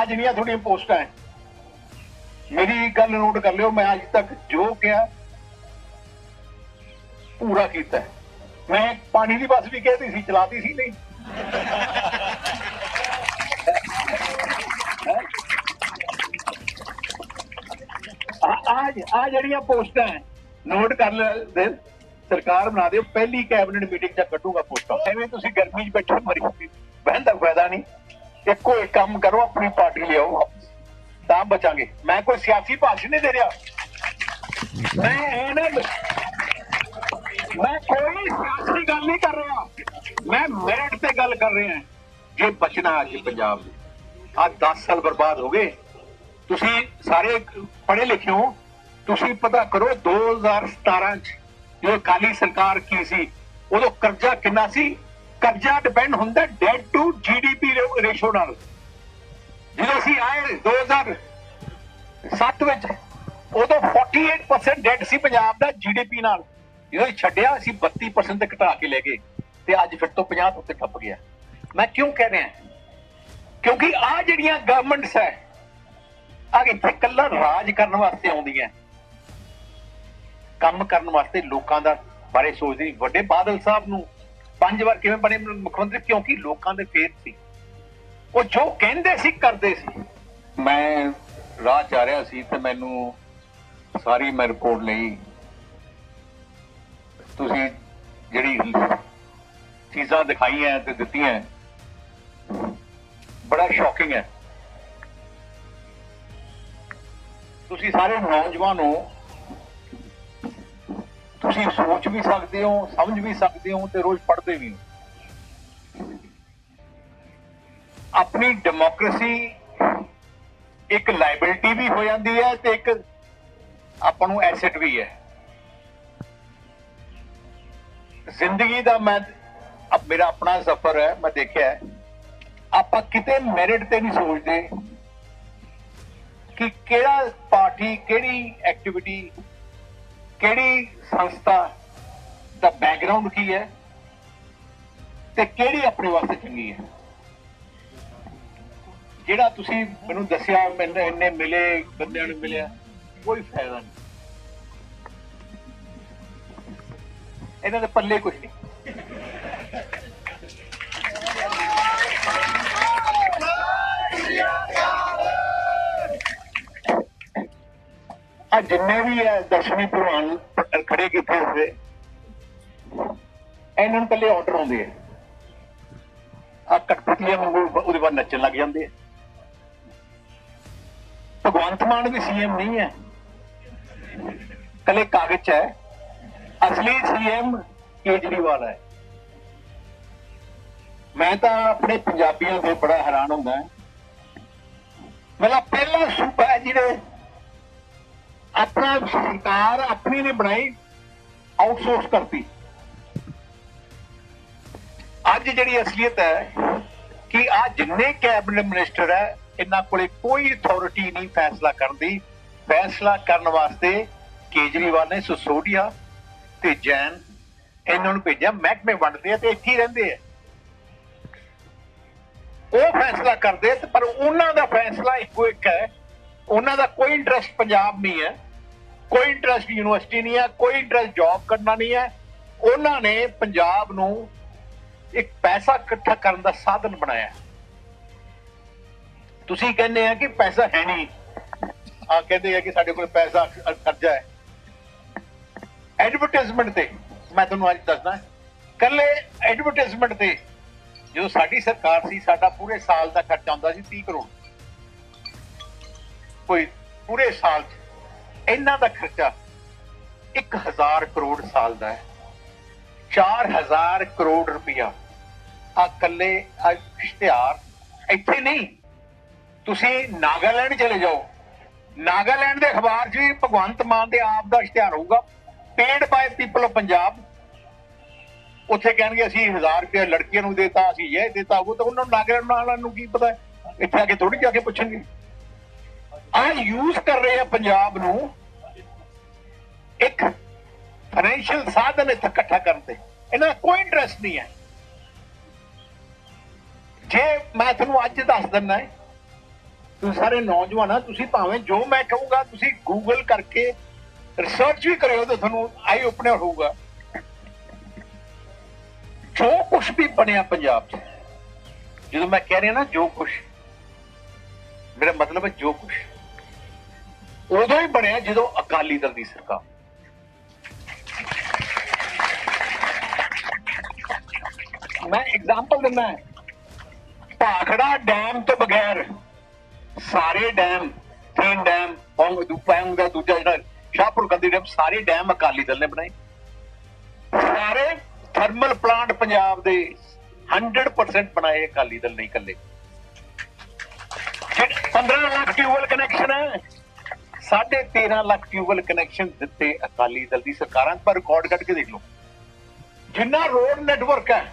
ਆ ਜਿਹੜੀਆਂ ਤੁਹਾਡੀਆਂ ਪੋਸਟਾਂ ਹੈ, ਮੇਰੀ ਗੱਲ ਨੋਟ ਕਰ ਲਿਓ, ਮੈਂ ਅੱਜ ਤੱਕ ਜੋ ਕਿਹਾ, ਪੂਰਾ ਕੀਤਾ ਮੈਂ ਪਾਣੀ ਦੀ ਬੱਸ ਵੀ ਕਹਿਤੀ ਸੀ, ਚਲਾਤੀ ਸੀ ਨਹੀਂ। ਆ ਜਿਹੜੀਆਂ ਪੋਸਟਾਂ ਨੋਟ ਕਰ ਲੈ ਸਰਕਾਰ ਬਣਾ ਦਿਓ, ਪਹਿਲੀ ਕੈਬਨਿਟ ਮੀਟਿੰਗ ਚ ਕੱਢੂਗਾ ਪੋਸਟਾਂ। ਐਵੇਂ ਤੁਸੀਂ ਗਰਮੀ 'ਚ ਬੈਠੇ ਮਰੀ ਬਹਿਣ ਦਾ ਫਾਇਦਾ ਨਹੀਂ। ਇੱਕੋ ਇੱਕ ਕੰਮ ਕਰੋ, ਆਪਣੀ ਪਾਰਟੀ ਲਿਆਓ। ਤਾਂ ਬਚਾਂਗੇ। ਮੈਂ ਕੋਈ ਸਿਆਸੀ ਭਾਸ਼ਣ ਨਹੀਂ ਦੇ ਰਿਹਾ। ਮੈਂ ਇਹ ਨਾ ਮੈਂ ਕੋਈ ਸਿਆਸੀ ਗੱਲ ਨਹੀਂ ਕਰ ਰਿਹਾ। ਮੈਂ ਮੈਰਿਟ ਤੇ ਗੱਲ ਕਰ ਰਿਹਾ। ਜੇ ਬਚਣਾ ਅੱਜ ਪੰਜਾਬ ਆ 10 ਸਾਲ ਬਰਬਾਦ ਹੋ ਗਏ। ਤੁਸੀਂ ਸਾਰੇ ਪੜ੍ਹੇ ਲਿਖੇ ਹੋ। ਤੁਸੀਂ ਪਤਾ ਕਰੋ 2017 ਚ ਜੋ ਕਾਲੀ ਸਰਕਾਰ ਕੀ ਸੀ ਉਦੋਂ ਕਰਜ਼ਾ ਕਿੰਨਾ ਸੀ? ਕਰਜ਼ਾ ਡਿਪੈਂਡ ਹੁੰਦਾ ਡੈਟ ਟੂ ਜੀਡੀਪੀ ਰੇਸ਼ੋ ਨਾਲ। ਜਦੋਂ ਅਸੀਂ ਆਏ 2007 ਵਿੱਚ, ਉਦੋਂ 48% ਡੈਟ ਸੀ ਪੰਜਾਬ ਦਾ ਜੀਡੀਪੀ ਨਾਲ। ਜਦੋਂ ਇਹ ਛੱਡਿਆ, ਅਸੀਂ 32% ਤੇ ਘਟਾ ਕੇ ਲੈ ਗਏ ਤੇ ਅੱਜ ਫਿਰ ਤੋਂ 50 ਉੱਤੇ ਟੱਪ ਗਿਆ। ਮੈਂ ਕਿਉਂ ਕਹਿ ਰਿਹਾ? ਕਿਉਂਕਿ ਆ ਜਿਹੜੀਆਂ ਗਵਰਨਮੈਂਟਸ ਹੈ ਆ ਇੱਥੇ ਕੱਲਾ ਰਾਜ ਕਰਨ ਵਾਸਤੇ ਆਉਂਦੀਆਂ। ਕੰਮ ਕਰਨ ਵਾਸਤੇ ਲੋਕਾਂ ਦਾ ਬਾਰੇ ਸੋਚਦੀ ਵੱਡੇ ਬਾਦਲ ਸਾਹਿਬ ਨੂੰ ਪੰਜ ਵਾਰ ਕਿਵੇਂ ਬਣੇ ਮੁੱਖ ਮੰਤਰੀ? ਕਿਉਂਕਿ ਲੋਕਾਂ ਦੇ ਫੇਰ ਸੀ। ਉਹ ਜੋ ਕਹਿੰਦੇ ਸੀ, ਕਰਦੇ ਸੀ। ਮੈਂ ਰਾਹ ਜਾ ਰਿਹਾ ਸੀ ਤੇ ਮੈਨੂੰ ਸਾਰੀ ਮੈਂ ਰਿਪੋਰਟ ਲਈ। ਤੁਸੀਂ ਜਿਹੜੀ ਚੀਜ਼ਾਂ ਦਿਖਾਈਆਂ ਤੇ ਦਿੱਤੀਆਂ, ਬੜਾ ਸ਼ੌਕਿੰਗ ਹੈ। ਤੁਸੀਂ ਸਾਰੇ ਨੌਜਵਾਨ ਹੋ ਤੁਸੀਂ ਸੋਚ ਵੀ ਸਕਦੇ ਹੋ, ਸਮਝ ਵੀ ਸਕਦੇ ਹੋ ਤੇ ਰੋਜ਼ ਪੜ੍ਹਦੇ ਵੀ ਹੋ। ਆਪਣੀ ਡੈਮੋਕ੍ਰੇਸੀ ਇੱਕ ਲਾਇਬਿਲਟੀ ਵੀ ਹੋ ਜਾਂਦੀ ਹੈ ਤੇ ਇੱਕ ਆਪਾਂ ਨੂੰ ਐਸੈਟ ਵੀ ਹੈ। ਜ਼ਿੰਦਗੀ ਦਾ ਮੈਂ ਮੇਰਾ ਆਪਣਾ ਸਫ਼ਰ ਹੈ, ਮੈਂ ਦੇਖਿਆ ਆਪਾਂ ਕਿਤੇ ਮੈਰਿਟ ਤੇ ਨਹੀਂ ਸੋਚਦੇ ਕਿ ਕਿਹੜਾ ਪਾਰਟੀ, ਕਿਹੜੀ ਐਕਟੀਵਿਟੀ ਕਿਹੜੀ ਸੰਸਥਾ ਦਾ ਬੈਕਗ੍ਰਾਉਂਡ ਕੀ ਹੈ ਤੇ ਕਿਹੜੀ ਆਪਣੇ ਵਾਸਤੇ ਚੰਗੀ ਹੈ? ਜਿਹੜਾ ਤੁਸੀਂ ਮੈਨੂੰ ਦੱਸਿਆ, ਮੈਨੂੰ ਇੰਨੇ ਮਿਲੇ, ਬੰਦਿਆਂ ਨੂੰ ਮਿਲਿਆ, ਕੋਈ ਫਾਇਦਾ ਨਹੀਂ। ਇਹਨਾਂ ਦੇ ਪੱਲੇ ਕੁਝ ਨਹੀਂ। ਆ ਜਿੰਨੇ ਵੀ ਹੈ ਦਸ਼ਮੀ ਪ੍ਰਵਾਨ ਖੜੇ ਕੀਤੇ ਹੋਏ ਇਹਨਾਂ ਨੂੰ ਪਹਿਲੇ ਆਰਡਰ ਆਉਂਦੇ ਆ। ਆ ਕਟਪਟੀਆਂ ਵਾਂਗੂ ਉਹਦੇ ਬਾਅਦ ਨੱਚਣ ਲੱਗ ਜਾਂਦੇ ਆ। ਭਗਵੰਤ ਮਾਨ ਵੀ ਸੀਐਮ ਨਹੀਂ ਹੈ। ਕੱਲੇ ਕਾਗਜ਼ ਹੈ। ਅਸਲੀ ਸੀਐਮ ਕੇਜਰੀਵਾਲ ਹੈ। ਮੈਂ ਤਾਂ ਆਪਣੇ ਪੰਜਾਬੀਆਂ ਤੇ ਬੜਾ ਹੈਰਾਨ ਹੁੰਦਾ ਮੇਰਾ ਪਹਿਲਾ ਸੂਬਾ ਹੈ ਜਿਹਨੇ ਆਪਣਾ ਸਰਕਾਰ ਆਪਣੀ ਨੇ ਬਣਾਈ ਆਊਟਸੋਰਸ ਕਰਤੀ। ਅੱਜ ਜਿਹੜੀ ਅਸਲੀਅਤ ਹੈ ਕਿ ਆ ਜਿੰਨੇ ਕੈਬਨਿਟ ਮਿਨਿਸਟਰ ਹੈ, ਇਹਨਾਂ ਕੋਲੇ ਕੋਈ ਅਥਾਰਟੀ ਨਹੀਂ ਫੈਸਲਾ ਕਰਨ ਦੀ। ਫੈਸਲਾ ਕਰਨ ਵਾਸਤੇ ਕੇਜਰੀਵਾਲ ਨੇ ਸਸੋਡੀਆ ਤੇ ਜੈਨ ਇਹਨਾਂ ਨੂੰ ਭੇਜਿਆ, ਮਹਿਕਮੇ ਵੰਡਦੇ ਆ ਤੇ ਇੱਥੇ ਰਹਿੰਦੇ ਆ। ਉਹ ਫੈਸਲਾ ਕਰਦੇ ਤੇ ਪਰ ਉਹਨਾਂ ਦਾ ਫੈਸਲਾ ਇੱਕੋ ਇੱਕ ਹੈ, ਉਹਨਾਂ ਦਾ ਕੋਈ ਇੰਟਰਸਟ ਪੰਜਾਬ ਨਹੀਂ ਹੈ। ਕੋਈ ਇੰਟਰਸਟ ਯੂਨੀਵਰਸਿਟੀ ਨਹੀਂ ਹੈ, ਕੋਈ ਇੰਟਰਸਟ ਜੌਬ ਕਰਨਾ ਨਹੀਂ ਹੈ। ਉਹਨਾਂ ਨੇ ਪੰਜਾਬ ਨੂੰ ਇੱਕ ਪੈਸਾ ਇਕੱਠਾ ਕਰਨ ਦਾ ਸਾਧਨ ਬਣਾਇਆ। ਤੁਸੀਂ ਕਹਿੰਦੇ ਆ ਕਿ ਪੈਸਾ ਹੈ ਨਹੀਂ। ਆ ਕਹਿੰਦੇ ਆ ਕਿ ਸਾਡੇ ਕੋਲ ਪੈਸਾ ਖ- ਖਰਚਾ ਹੈ। ਐਡਵਰਟਾਈਜ਼ਮੈਂਟ ਤੇ, ਮੈਂ ਤੁਹਾਨੂੰ ਅੱਜ ਦੱਸਦਾ ਕੱਲੇ ਐਡਵਰਟਾਈਜ਼ਮੈਂਟ ਤੇ ਜੋ ਸਾਡੀ ਸਰਕਾਰ ਸੀ, ਸਾਡਾ ਪੂਰੇ ਸਾਲ ਦਾ ਖਰਚਾ ਹੁੰਦਾ ਸੀ 30 ਕਰੋੜ। ਕੋਈ ਪੂਰੇ ਸਾਲ 'ਚ ਇਹਨਾਂ ਦਾ ਖਰਚਾ 1000 ਕਰੋੜ ਸਾਲ ਦਾ ਹੈ। 4000 ਕਰੋੜ ਰੁਪਇਆ ਆ ਕੱਲੇ ਇਸ਼ਤਿਹਾਰ, ਇੱਥੇ ਨਹੀਂ। ਤੁਸੀਂ ਨਾਗਾਲੈਂਡ ਚਲੇ ਜਾਓ। ਨਾਗਾਲੈਂਡ ਦੇ ਅਖਬਾਰ 'ਚ ਵੀ ਭਗਵੰਤ ਮਾਨ ਦੇ ਆਪ ਦਾ ਇਸ਼ਤਿਹਾਰ ਹੋਊਗਾ। Paid by people of Punjab ਉੱਥੇ ਕਹਿਣਗੇ, ਅਸੀਂ 1000 ਰੁਪਏ ਲੜਕੀਆਂ ਨੂੰ ਦੇਤਾ, ਅਸੀਂ ਇਹ ਦੇਤਾ, ਉਹ ਤਾਂ ਉਹਨਾਂ ਨੂੰ ਨਾਗਰਿਕ ਵਾਲਿਆਂ ਨੂੰ ਕੀ ਪਤਾ ਇੱਥੇ ਆ ਕੇ ਥੋੜੀ ਜਾ ਕੇ ਪੁੱਛਣਗੇ। ਆ ਯੂਜ਼ ਕਰ ਰਹੇ ਆ ਪੰਜਾਬ ਨੂੰ। ਇੱਕ ਫਾਈਨੈਂਸ਼ੀਅਲ ਸਾਧਨ ਇੱਥੇ ਇਕੱਠਾ ਕਰਨ ਤੇ ਇਹਨਾਂ ਦਾ ਕੋਈ ਇੰਟਰਸਟ ਨਹੀਂ ਹੈ। ਜੇ ਮੈਂ ਤੁਹਾਨੂੰ ਅੱਜ ਦੱਸ ਦਿੰਦਾ ਤੁਸੀਂ ਸਾਰੇ ਨੌਜਵਾਨ ਆ, ਤੁਸੀਂ ਭਾਵੇਂ ਜੋ ਮੈਂ ਕਹੂੰਗਾ, ਤੁਸੀਂ ਗੂਗਲ ਕਰਕੇ ਰਿਸਰਚ ਵੀ ਕਰਿਓ ਤਾਂ ਤੁਹਾਨੂੰ ਆਈ ਓਪਨਰ ਹੋਊਗਾ। ਜੋ ਕੁਝ ਵੀ ਬਣਿਆ ਪੰਜਾਬ 'ਚ, ਜਦੋਂ ਮੈਂ ਕਹਿ ਰਿਹਾ ਨਾ ਜੋ ਕੁਝ ਮੇਰਾ ਮਤਲਬ ਹੈ ਜੋ ਕੁਝ ਉਦੋਂ ਹੀ ਬਣਿਆ ਜਦੋਂ ਅਕਾਲੀ ਦਲ ਦੀ ਸਰਕਾਰ। ਮੈਂ ਐਗਜ਼ਾਮਪਲ ਦਿੰਦਾ ਭਾਖੜਾ ਡੈਮ ਤੋਂ ਬਗੈਰ ਸਾਰੇ ਡੈਮ ਤਿੰਨ ਡੈਮ ਪੰਗ ਦੁਪਾਂਗ ਦਾ ਦੂਜਾ ਜਿਹੜਾ ਸ਼ਾਹਪੁਰ ਕੰਦੀ ਡੈਮ ਸਾਰੇ ਡੈਮ ਅਕਾਲੀ ਦਲ ਨੇ ਬਣਾਏ। ਸਾਰੇ ਥਰਮਲ ਪਲਾਂਟ ਪੰਜਾਬ ਦੇ 100% ਬਣਾਏ ਅਕਾਲੀ ਦਲ ਨਹੀਂ ਇਕੱਲੇ। 15 ਲੱਖ ਟਿਊਬਲ ਕਨੈਕਸ਼ਨ ਹੈ, ਸਾਢੇ 13 ਲੱਖ ਟਿਊਬਲ ਕਨੈਕਸ਼ਨ ਦਿੱਤੇ ਅਕਾਲੀ ਦਲ ਦੀ ਸਰਕਾਰਾਂ, ਪਰ ਰਿਕਾਰਡ ਕੱਢ ਕੇ ਦੇਖ ਲਓ। ਜਿੰਨਾ ਰੋਡ ਨੈਟਵਰਕ ਹੈ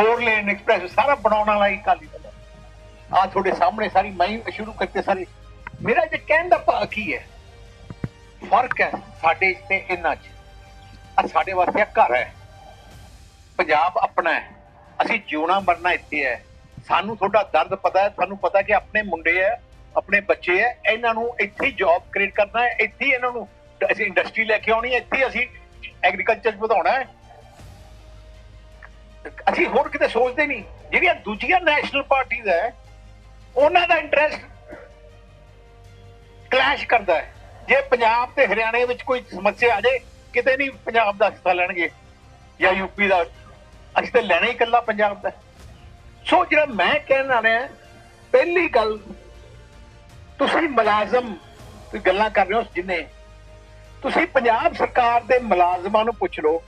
ਫੋਰ ਲੇਨ ਐਕਸਪ੍ਰੈਸ ਸਾਰਾ ਬਣਾਉਣ ਵਾਲਾ ਹੀ ਅਕਾਲੀ ਦਲ ਹੈ। ਆ ਤੁਹਾਡੇ ਸਾਹਮਣੇ ਸਾਰੀ ਮੈਂ ਹੀ ਸ਼ੁਰੂ ਕਰਤੇ ਮੇਰਾ ਜੇ ਕਹਿਣ ਦਾ ਭਾਵ ਕੀ ਹੈ? ਫ਼ਰਕ ਹੈ ਸਾਡੇ ਤੇ ਇਹਨਾਂ 'ਚ। ਆ ਸਾਡੇ ਵਾਸਤੇ ਘਰ ਹੈ। ਪੰਜਾਬ ਆਪਣਾ ਹੈ। ਅਸੀਂ ਜਿਉਣਾ ਮਰਨਾ ਇੱਥੇ ਹੈ। ਸਾਨੂੰ ਤੁਹਾਡਾ ਦਰਦ ਪਤਾ ਹੈ, ਤੁਹਾਨੂੰ ਪਤਾ ਕਿ ਆਪਣੇ ਮੁੰਡੇ ਹੈ, ਆਪਣੇ ਬੱਚੇ ਹੈ, ਇਹਨਾਂ ਨੂੰ ਇੱਥੇ ਹੀ ਜੌਬ ਕ੍ਰੀਏਟ ਕਰਨਾ ਹੈ, ਇੱਥੇ ਹੀ ਇਹਨਾਂ ਨੂੰ ਅਸੀਂ ਇੰਡਸਟਰੀ ਲੈ ਕੇ ਆਉਣੀ ਹੈ, ਇੱਥੇ ਅਸੀਂ ਐਗਰੀਕਲਚਰ ਵਧਾਉਣਾ ਹੈ। ਅਸੀਂ ਹੋਰ ਕਿਤੇ ਸੋਚਦੇ ਨਹੀਂ। ਜਿਹੜੀਆਂ ਦੂਜੀਆਂ ਨੈਸ਼ਨਲ ਪਾਰਟੀਆਂ ਹੈ, ਉਹਨਾਂ ਦਾ ਇੰਟਰਸਟ ਕਲੈਸ਼ ਕਰਦਾ ਹੈ। ਜੇ ਪੰਜਾਬ ਤੇ ਹਰਿਆਣੇ ਵਿੱਚ ਕੋਈ ਸਮੱਸਿਆ ਆ ਜਾਏ, ਕਿਤੇ ਨਹੀਂ ਪੰਜਾਬ ਦਾ ਹਿੱਸਾ ਲੈਣਗੇ ਜਾਂ ਯੂਪੀ ਦਾ। ਅਸੀਂ ਤਾਂ ਲੈਣਾ ਹੀ ਇਕੱਲਾ ਪੰਜਾਬ ਦਾ। ਸੋ ਜਿਹੜਾ ਮੈਂ ਕਹਿਣ ਆ ਰਿਹਾ, ਪਹਿਲੀ ਗੱਲ, ਤੁਸੀਂ ਮੁਲਾਜ਼ਮ ਗੱਲਾਂ ਕਰ ਰਹੇ ਹੋ ਜਿੰਨੇ। ਤੁਸੀਂ ਪੰਜਾਬ ਸਰਕਾਰ ਦੇ ਮੁਲਾਜ਼ਮਾਂ ਨੂੰ ਪੁੱਛ ਲਓ।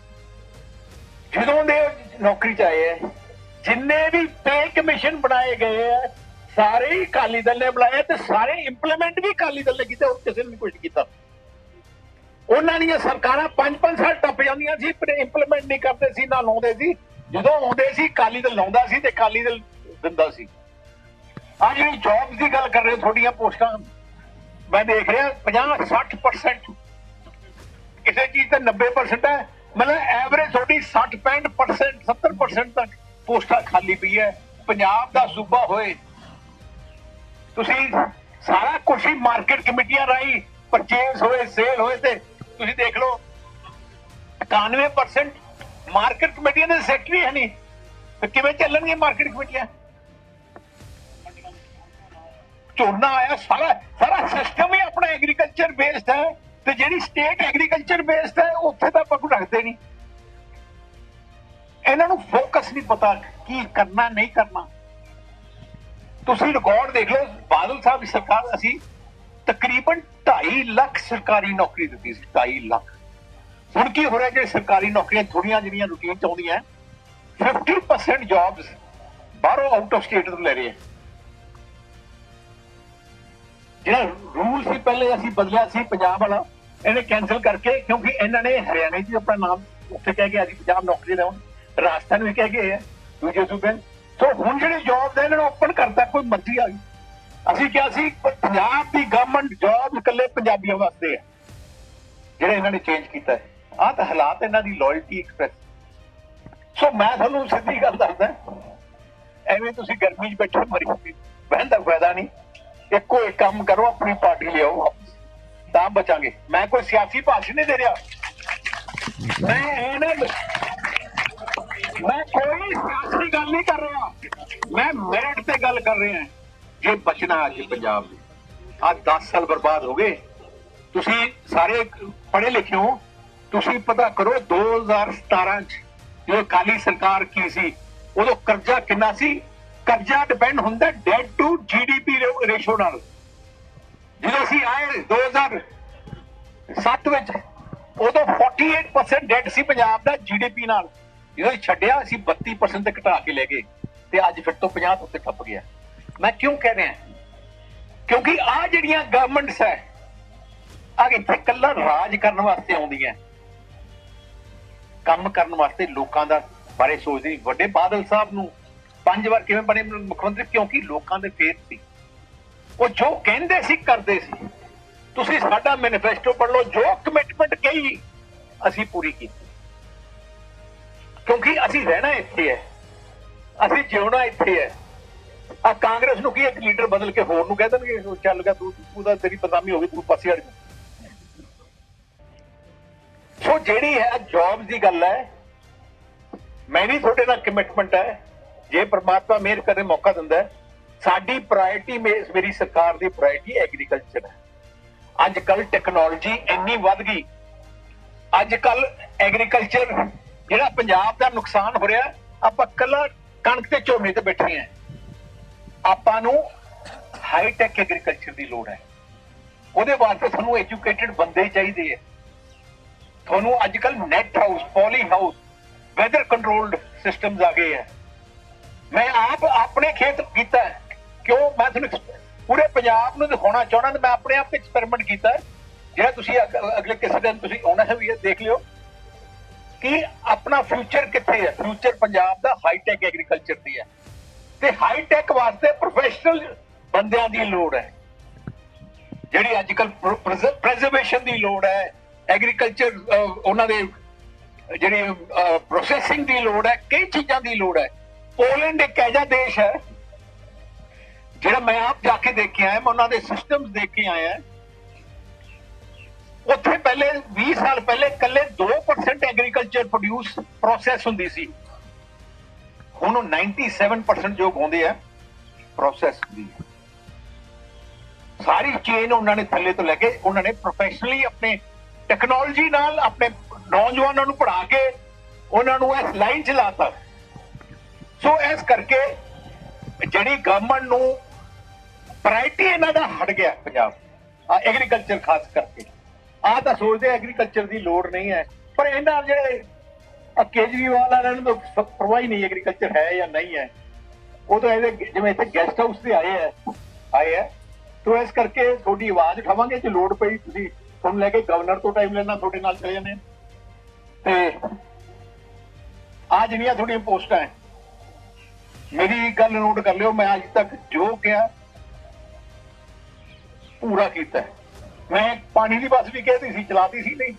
ਜਦੋਂ ਦੇ ਨੌਕਰੀ ਚ ਆਏ ਹੈ ਜਿੰਨੇ ਵੀ ਪੇ ਕਮਿਸ਼ਨ ਬਣਾਏ ਗਏ ਹੈ ਸਾਰੇ ਹੀ ਅਕਾਲੀ ਦਲ ਨੇ ਬਣਾਏ ਤੇ ਸਾਰੇ ਇੰਪਲੀਮੈਂਟ ਵੀ ਅਕਾਲੀ ਦਲ ਨੇ ਕੀਤੇ, ਹੋਰ ਕਿਸੇ ਨੇ ਨਹੀਂ ਕੁਝ ਕੀਤਾ। ਉਹਨਾਂ ਦੀਆਂ ਸਰਕਾਰਾਂ 5-5 ਸਾਲ ਟੱਪ ਜਾਂਦੀਆਂ ਸੀ, ਪਰ ਇੰਪਲੀਮੈਂਟ ਨਹੀਂ ਕਰਦੇ ਸੀ, ਨਾ ਲਾਉਂਦੇ ਸੀ। ਜਦੋਂ ਆਉਂਦੇ ਸੀ, ਅਕਾਲੀ ਦਲ ਲਾਉਂਦਾ ਸੀ ਤੇ ਅਕਾਲੀ ਦਲ ਦਿੰਦਾ ਸੀ। ਆ ਜਿਹੜੀ ਜੌਬਸ ਦੀ ਗੱਲ ਕਰ ਰਹੇ ਤੁਹਾਡੀਆਂ ਪੋਸਟਾਂ, ਮੈਂ ਦੇਖ ਰਿਹਾ 50 60% ਕਿਸੇ ਚੀਜ਼ ਤੇ 90% ਹੈ। ਮਤਲਬ ਐਵਰੇਜ ਤੁਹਾਡੀ 60 65% 70% ਤੱਕ ਪੋਸਟਾਂ ਖਾਲੀ ਪਈ ਹੈ। ਪੰਜਾਬ ਦਾ ਸੂਬਾ ਹੋਏ, ਤੁਸੀਂ ਸਾਰਾ ਕੁਝ ਹੀ ਮਾਰਕੀਟ ਕਮੇਟੀਆਂ ਰਾਹੀਂ ਪਰਚੇਸ ਹੋਏ ਸੇਲ ਹੋਏ ਤੇ ਤੁਸੀਂ ਦੇਖ ਲਓ 91% ਮਾਰਕੀਟ ਕਮੇਟੀਆਂ ਦੇ ਸੈਕਟਰੀ ਹੈ ਨਹੀਂ। ਤੇ ਕਿਵੇਂ ਚੱਲਣਗੇ ਮਾਰਕੀਟ ਕਮੇਟੀਆਂ? ਝੋਨਾ ਆਇਆ, ਸਾਰਾ ਸਾਰਾ ਸਿਸਟਮ ਹੀ ਆਪਣਾ ਐਗਰੀਕਲਚਰ ਬੇਸਡ ਹੈ। ਤੇ ਜਿਹੜੀ ਸਟੇਟ ਐਗਰੀਕਲਚਰ ਬੇਸਡ ਹੈ, ਉੱਥੇ ਤਾਂ ਆਪਾਂ ਨੂੰ ਰੱਖਦੇ ਨਹੀਂ। ਇਹਨਾਂ ਨੂੰ ਫੋਕਸ ਨਹੀਂ ਪਤਾ ਕੀ ਕਰਨਾ, ਨਹੀਂ ਕਰਨਾ। ਤੁਸੀਂ ਰਿਕਾਰਡ ਦੇਖ ਲਓ, ਬਾਦਲ ਸਾਹਿਬ ਦੀ ਸਰਕਾਰ ਅਸੀਂ ਤਕਰੀਬਨ 2.5 ਲੱਖ ਸਰਕਾਰੀ ਨੌਕਰੀ ਦਿੱਤੀ ਸੀ 2.5 ਲੱਖ। ਹੁਣ ਕੀ ਹੋ ਰਿਹਾ ਜੇ ਸਰਕਾਰੀ ਨੌਕਰੀਆਂ ਥੋੜੀਆਂ ਜਿਹੜੀਆਂ ਰੂਟੀਨ ਚ ਆਉਂਦੀਆਂ 50% ਜੌਬਸ ਬਾਹਰੋਂ ਆਊਟ ਆਫ ਸਟੇਟ ਤੋਂ ਲੈ ਰਹੇ ਆ। ਜਿਹੜਾ ਰੂਲ ਸੀ ਪਹਿਲੇ ਅਸੀਂ ਬਦਲਿਆ ਸੀ ਪੰਜਾਬ ਵਾਲਾ, ਇਹਨੇ ਕੈਨਸਲ ਕਰਕੇ, ਕਿਉਂਕਿ ਇਹਨਾਂ ਨੇ ਹਰਿਆਣੇ 'ਚ ਆਪਣਾ ਨਾਮ ਉੱਥੇ ਕਹਿ ਕੇ ਅਸੀਂ ਪੰਜਾਬ ਨੌਕਰੀ ਦੇਵਣ ਰਾਜਸਥਾਨ ਵੀ ਕਹਿ ਕੇ ਆ, ਦੂਜੇ ਸੂਬੇ ਸੋ ਹੁਣ ਜਿਹੜੇ ਜੌਬ ਦੇ ਇਹਨਾਂ ਨੂੰ ਓਪਨ ਕਰਤਾ, ਕੋਈ ਮਰਜ਼ੀ ਆ ਗਈ। ਅਸੀਂ ਕਿਹਾ ਸੀ ਪੰਜਾਬ ਦੀ ਗਵਰਨਮੈਂਟ ਜੌਬ ਇਕੱਲੇ ਪੰਜਾਬੀਆਂ ਵਾਸਤੇ ਹੈ ਜਿਹੜੇ ਇਹਨਾਂ ਨੇ ਚੇਂਜ ਕੀਤਾ ਹੈ। ਆਹ ਤਾਂ ਹਾਲਾਤ ਇਹਨਾਂ ਦੀ ਲਾਇਲਟੀ ਐਕਸਪ੍ਰੈਸ ਸੋ ਮੈਂ ਤੁਹਾਨੂੰ ਸਿੱਧੀ ਗੱਲ ਦੱਸਦਾ, ਐਵੇਂ ਤੁਸੀਂ ਗਰਮੀ 'ਚ ਬੈਠੇ ਮਰੀ ਹੁੰਦੀ ਬਹਿਣ ਦਾ ਫਾਇਦਾ ਨਹੀਂ। ਇੱਕੋ ਇੱਕ ਕੰਮ ਕਰੋ, ਆਪਣੀ ਪਾਰਟੀ ਲਿਆਓ ਤਾਂ ਬਚਾਂਗੇ। ਮੈਂ ਕੋਈ ਸਿਆਸੀ ਭਾਸ਼ਣ ਨਹੀਂ ਦੇ ਰਿਹਾ। ਮੈਂ ਇਹ ਨਾ ਮੈਂ ਕੋਈ ਸਿਆਸੀ ਗੱਲ ਨਹੀਂ ਕਰ ਰਿਹਾ। ਮੈਂ ਮੈਰਿਟ ਤੇ ਗੱਲ ਕਰ ਰਿਹਾ ਜੇ ਬਚਣਾ ਅੱਜ ਪੰਜਾਬ ਦੇ। ਆ 10 ਸਾਲ ਬਰਬਾਦ ਹੋ ਗਏ। ਤੁਸੀਂ ਸਾਰੇ ਪੜ੍ਹੇ ਲਿਖੇ ਹੋ। ਤੁਸੀਂ ਪਤਾ ਕਰੋ 2017 ਚ ਜੋ ਅਕਾਲੀ ਸਰਕਾਰ ਕੀ ਸੀ, ਉਦੋਂ ਕਰਜ਼ਾ ਕਿੰਨਾ ਸੀ? ਕਰਜ਼ਾ ਡਿਪੈਂਡ ਹੁੰਦਾ ਡੈਟ ਟੂ ਜੀਡੀਪੀ ਰੇਸ਼ੋ ਨਾਲ। ਜਦੋਂ ਅਸੀਂ ਆਏ 2007 ਵਿੱਚ, ਉਦੋਂ 48% ਡੈਟ ਸੀ ਪੰਜਾਬ ਦਾ ਜੀਡੀਪੀ ਨਾਲ। ਜਦੋਂ ਛੱਡਿਆ, ਅਸੀਂ 32% ਤੇ ਘਟਾ ਕੇ ਲੈ ਗਏ ਤੇ ਅੱਜ ਫਿਰ ਤੋਂ 50 ਉੱਤੇ ਟੱਪ ਗਿਆ। ਮੈਂ ਕਿਉਂ ਕਹਿ ਰਿਹਾ? ਕਿਉਂਕਿ ਆ ਜਿਹੜੀਆਂ ਗਵਰਨਮੈਂਟਸ ਹੈ ਆ ਇੱਥੇ ਕੱਲਾ ਰਾਜ ਕਰਨ ਵਾਸਤੇ ਆਉਂਦੀਆਂ। ਕੰਮ ਕਰਨ ਵਾਸਤੇ ਲੋਕਾਂ ਦਾ ਬਾਰੇ ਸੋਚਦੀ ਵੱਡੇ ਬਾਦਲ ਸਾਹਿਬ ਨੂੰ ਪੰਜ ਵਾਰ ਕਿਵੇਂ ਬਣੇ ਮੁੱਖ ਮੰਤਰੀ? ਕਿਉਂਕਿ ਲੋਕਾਂ ਦੇ ਫੇਰ ਸੀ ਉਹ ਜੋ ਕਹਿੰਦੇ ਸੀ, ਕਰਦੇ ਸੀ। ਤੁਸੀਂ ਸਾਡਾ ਮੈਨੀਫੈਸਟੋ ਪੜ੍ਹ ਲਓ, ਜੋ ਕਮਿਟਮੈਂਟ ਕਹੀ, ਅਸੀਂ ਪੂਰੀ ਕੀਤੀ। ਕਿਉਂਕਿ ਅਸੀਂ ਰਹਿਣਾ ਇੱਥੇ ਹੈ। ਅਸੀਂ ਜਿਉਣਾ ਇੱਥੇ ਹੈ। ਆ ਕਾਂਗਰਸ ਨੂੰ ਕੀ ਇੱਕ ਲੀਡਰ ਬਦਲ ਕੇ ਹੋਰ ਨੂੰ ਕਹਿ ਦੇਣਗੇ? ਚੱਲ ਗਿਆ, ਤੂੰ ਤੂੰ ਤਾਂ ਤੇਰੀ ਬਦਨਾਮੀ ਹੋ ਗਈ, ਤੂੰ ਪਾਸੇ ਹਟ ਜਾ। ਸੋ ਜਿਹੜੀ ਹੈ ਜੌਬਸ ਦੀ ਗੱਲ ਹੈ, ਮੈਂ ਵੀ ਤੁਹਾਡੇ ਨਾਲ ਕਮਿਟਮੈਂਟ ਹੈ। ਜੇ ਪ੍ਰਮਾਤਮਾ ਮਿਹਰ ਕਰੇ ਮੌਕਾ ਦਿੰਦਾ ਹੈ, ਸਾਡੀ ਪ੍ਰਾਇੋਰਟੀ ਮੇਰੀ ਸਰਕਾਰ ਦੀ ਪ੍ਰਾਇੋਰਟੀ ਐਗਰੀਕਲਚਰ ਹੈ। ਅੱਜ ਕੱਲ ਟੈਕਨੋਲੋਜੀ ਇੰਨੀ ਵੱਧ ਗਈ। ਅੱਜ ਕੱਲ ਐਗਰੀਕਲਚਰ ਜਿਹੜਾ ਪੰਜਾਬ ਦਾ ਨੁਕਸਾਨ ਹੋ ਰਿਹਾ ਆਪਾਂ ਕੱਲਾ ਕਣਕ ਤੇ ਝੋਨੇ ਤੇ ਬੈਠੇ ਆ ਆਪਾਂ ਨੂੰ ਹਾਈ ਟੈਕ ਐਗਰੀਕਲਚਰ ਦੀ ਲੋੜ ਹੈ। ਉਹਦੇ ਵਾਸਤੇ ਤੁਹਾਨੂੰ ਐਜੂਕੇਟਿਡ ਬੰਦੇ ਚਾਹੀਦੇ ਆ ਤੁਹਾਨੂੰ ਅੱਜ ਕੱਲ net house poly house weather controlled systems ਆ ਗਏ ਆ ਮੈਂ ਆਪ ਆਪਣੇ ਖੇਤ ਕੀਤਾ ਕਿਉਂ? ਮੈਂ ਤੁਹਾਨੂੰ ਪੂਰੇ ਪੰਜਾਬ ਨੂੰ ਦਿਖਾਉਣਾ ਚਾਹਣਾ ਤੇ ਮੈਂ ਆਪਣੇ ਆਪ ਤੇ ਐਕਸਪੈਰੀਮੈਂਟ ਕੀਤਾ ਜਿਹੜਾ ਤੁਸੀਂ ਅਗ- ਅਗਲੇ ਕਿਸੇ ਦਿਨ ਤੁਸੀਂ ਆਉਣਾ ਹੈ ਵੀ ਇਹ ਦੇਖ ਲਿਓ ਕਿ ਆਪਣਾ ਫਿਊਚਰ ਕਿੱਥੇ ਹੈ? ਫਿਊਚਰ ਪੰਜਾਬ ਦਾ ਹਾਈ ਟੈਕ ਐਗਰੀਕਲਚਰ ਦੀ ਹੈ। ਤੇ ਹਾਈ ਟੈਕ ਵਾਸਤੇ ਪ੍ਰੋਫੈਸ਼ਨਲ ਬੰਦਿਆਂ ਦੀ ਲੋੜ ਹੈ। ਜਿਹੜੀ ਅੱਜ ਕੱਲ ਪ੍ਰੀਜ਼ਰਵੇਸ਼ਨ ਦੀ ਲੋੜ ਹੈ। ਐਗਰੀਕਲਚਰ ਉਹਨਾਂ ਦੇ ਜਿਹੜੀ ਪ੍ਰੋਸੈਸਿੰਗ ਦੀ ਲੋੜ ਹੈ। ਕਈ ਚੀਜ਼ਾਂ ਦੀ ਲੋੜ ਹੈ। ਪੋਲੈਂਡ ਇੱਕ ਐਜਾ ਦੇਸ਼ ਹੈ, ਜਿਹੜਾ ਮੈਂ ਆਪ ਜਾ ਕੇ ਦੇਖ ਕੇ ਆਇਆ ਮੈਂ ਉਹਨਾਂ ਦੇ ਸਿਸਟਮਸ ਦੇਖ ਕੇ ਆਇਆ ਉੱਥੇ ਪਹਿਲੇ 20 ਸਾਲ ਪਹਿਲੇ ਕੱਲੇ 2% ਐਗਰੀਕਲਚਰ ਪ੍ਰੋਡਿਊਸ ਪ੍ਰੋਸੈਸ ਹੁੰਦੀ ਸੀ। ਹੁਣ ਉਹ 97% ਜੋ ਪਾਉਂਦੇ ਆ ਪ੍ਰੋਸੈਸ ਦੀ। ਸਾਰੀ ਚੇਨ ਉਹਨਾਂ ਨੇ ਥੱਲੇ ਤੋਂ ਲੈ ਕੇ ਉਹਨਾਂ ਨੇ ਪ੍ਰੋਫੈਸ਼ਨਲੀ ਆਪਣੇ ਟੈਕਨੋਲੋਜੀ ਨਾਲ ਆਪਣੇ ਨੌਜਵਾਨਾਂ ਨੂੰ ਪੜ੍ਹਾ ਕੇ ਉਹਨਾਂ ਨੂੰ ਇਸ ਲਾਈਨ 'ਚ ਲਾਤਾ ਸੋ ਇਸ ਕਰਕੇ ਜਿਹੜੀ ਗਵਰਨਮੈਂਟ ਨੂੰ ਪ੍ਰਾਇਰਟੀ ਇਹਨਾਂ ਦਾ ਹਟ ਗਿਆ ਪੰਜਾਬ। ਆ ਐਗਰੀਕਲਚਰ ਖਾਸ ਕਰਕੇ। ਆ ਤਾਂ ਸੋਚਦੇ ਐਗਰੀਕਲਚਰ ਦੀ ਲੋੜ ਨਹੀਂ ਹੈ। ਪਰ ਇਹਨਾਂ ਜਿਹੜੇ ਕੇਜਰੀਵਾਲ ਵਾਲਿਆਂ ਨੂੰ ਤਾਂ ਪਰਵਾਹ ਨਹੀਂ ਐਗਰੀਕਲਚਰ ਹੈ ਜਾਂ ਨਹੀਂ ਹੈ। ਉਹ ਤਾਂ ਇਹਦੇ ਜਿਵੇਂ ਇੱਥੇ ਗੈਸਟ ਹਾਊਸ ਤੇ ਆਏ ਆ ਆਏ ਆ। ਤੋ ਇਸ ਕਰਕੇ ਤੁਹਾਡੀ ਆਵਾਜ਼ ਉਠਾਵਾਂਗੇ, ਜੇ ਲੋੜ ਪਈ ਤੁਸੀਂ ਤੁਹਾਨੂੰ ਲੈ ਕੇ ਗਵਰਨਰ ਤੋਂ ਟਾਈਮ ਲੈਣਾ, ਤੁਹਾਡੇ ਨਾਲ ਚਲੇ ਜਾਂਦੇ ਹਾਂ। ਤੇ ਆ ਜਿਹੜੀਆਂ ਤੁਹਾਡੀਆਂ ਪੋਸਟਾਂ ਹੈ ਮੇਰੀ ਗੱਲ ਨੋਟ ਕਰ ਲਿਓ, ਮੈਂ ਅੱਜ ਤੱਕ ਜੋ ਕਿਹਾ, ਪੂਰਾ ਕੀਤਾ ਮੈਂ ਪਾਣੀ ਦੀ ਬੱਸ ਵੀ ਕਹਿਤੀ ਸੀ, ਚਲਾਤੀ ਸੀ ਨਹੀਂ।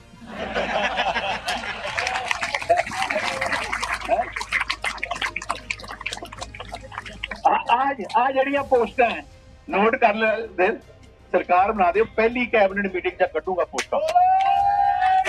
ਆ ਆ ਜਿਹੜੀਆਂ ਪੋਸਟਾਂ ਨੋਟ ਕਰ ਲੈ ਸਰਕਾਰ ਬਣਾ ਦਿਓ, ਪਹਿਲੀ ਕੈਬਨਿਟ ਮੀਟਿੰਗ ਚ ਕੱਢੂਗਾ ਪੋਸਟਾਂ।